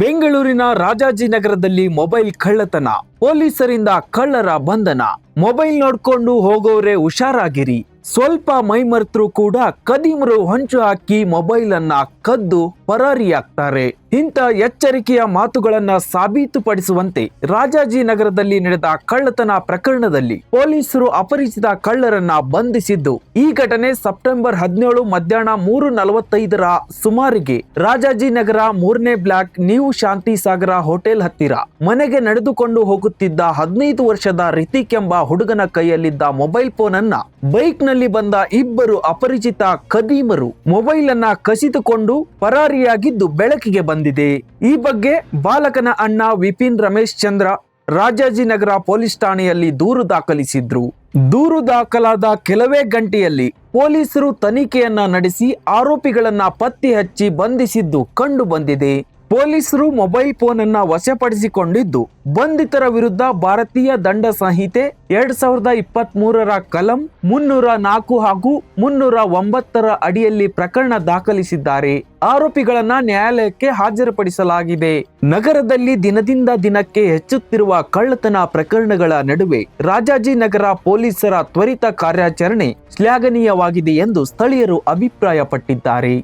ಬೆಂಗಳೂರಿನ ರಾಜಾಜಿನಗರದಲ್ಲಿ ಮೊಬೈಲ್ ಕಳ್ಳತನ. ಪೊಲೀಸರಿಂದ ಕಳ್ಳರ ಬಂಧನ. ಮೊಬೈಲ್ ನೋಡ್ಕೊಂಡು ಹೋಗೋರೆ ಹುಷಾರಾಗಿರಿ. ಸ್ವಲ್ಪ ಮೈಮರ್ತರು ಕೂಡ ಕದಿಮರು ಹೊಂಚು ಹಾಕಿ ಮೊಬೈಲ್ ಅನ್ನ ಕದ್ದು ಪರಾರಿಯಾಗ್ತಾರೆ. ಇಂಥ ಎಚ್ಚರಿಕೆಯ ಮಾತುಗಳನ್ನ ಸಾಬೀತುಪಡಿಸುವಂತೆ ರಾಜಾಜಿನಗರದಲ್ಲಿ ನಡೆದ ಕಳ್ಳತನ ಪ್ರಕರಣದಲ್ಲಿ ಪೊಲೀಸರು ಅಪರಿಚಿತ ಕಳ್ಳರನ್ನ ಬಂಧಿಸಿದ್ದು, ಈ ಘಟನೆ ಸೆಪ್ಟೆಂಬರ್ ಹದಿನೇಳು ಮಧ್ಯಾಹ್ನ ಮೂರು ನಲವತ್ತೈದರ ಸುಮಾರಿಗೆ ರಾಜಾಜಿನಗರ ಮೂರನೇ block new Shanti Sagar hotel ಹತ್ತಿರ ಮನೆಗೆ ನಡೆದುಕೊಂಡು ಹೋಗುತ್ತಿದ್ದ ಹದಿನೈದು ವರ್ಷದ ರಿತಿಕ್ ಎಂಬ ಹುಡುಗನ ಕೈಯಲ್ಲಿದ್ದ ಮೊಬೈಲ್ ಫೋನ್ ಅನ್ನ ಬೈಕ್ನಲ್ಲಿ ಬಂದ ಇಬ್ಬರು ಅಪರಿಚಿತ ಕದೀಮರು ಮೊಬೈಲ್ ಅನ್ನ ಕಸಿದುಕೊಂಡು ಪರಾರಿಯಾಗಿದ್ದು ಬೆಳಕಿಗೆ ಬಂದಿದೆ. ಈ ಬಗ್ಗೆ ಬಾಲಕನ ಅಣ್ಣ ವಿಪಿನ್ ರಮೇಶ್ ಚಂದ್ರ ರಾಜಾಜಿನಗರ ಪೊಲೀಸ್ ಠಾಣೆಯಲ್ಲಿ ದೂರು ದಾಖಲಿಸಿದ್ರು. ದೂರು ದಾಖಲಾದ ಕೆಲವೇ ಗಂಟೆಯಲ್ಲಿ ಪೊಲೀಸರು ತನಿಖೆಯನ್ನ ನಡೆಸಿ ಆರೋಪಿಗಳನ್ನ ಪತ್ತೆ ಹಚ್ಚಿ ಬಂಧಿಸಿದ್ದು ಕಂಡು ಬಂದಿದೆ. ಪೊಲೀಸರು ಮೊಬೈಲ್ ಫೋನ್ ಅನ್ನ ವಶಪಡಿಸಿಕೊಂಡಿದ್ದು, ಬಂಧಿತರ ವಿರುದ್ಧ ಭಾರತೀಯ ದಂಡ ಸಂಹಿತೆ ಎರಡ್ ಸಾವಿರದ ಇಪ್ಪತ್ತ್ ಮೂರರ ಕಲಂ ಮುನ್ನೂರ ನಾಲ್ಕು ಹಾಗೂ ಮುನ್ನೂರ ಒಂಬತ್ತರ ಅಡಿಯಲ್ಲಿ ಪ್ರಕರಣ ದಾಖಲಿಸಿದ್ದಾರೆ. ಆರೋಪಿಗಳನ್ನ ನ್ಯಾಯಾಲಯಕ್ಕೆ ಹಾಜರುಪಡಿಸಲಾಗಿದೆ. ನಗರದಲ್ಲಿ ದಿನದಿಂದ ದಿನಕ್ಕೆ ಹೆಚ್ಚುತ್ತಿರುವ ಕಳ್ಳತನ ಪ್ರಕರಣಗಳ ನಡುವೆ ರಾಜಾಜಿನಗರ ಪೊಲೀಸರ ತ್ವರಿತ ಕಾರ್ಯಾಚರಣೆ ಶ್ಲಾಘನೀಯವಾಗಿದೆ ಎಂದು ಸ್ಥಳೀಯರು ಅಭಿಪ್ರಾಯಪಟ್ಟಿದ್ದಾರೆ.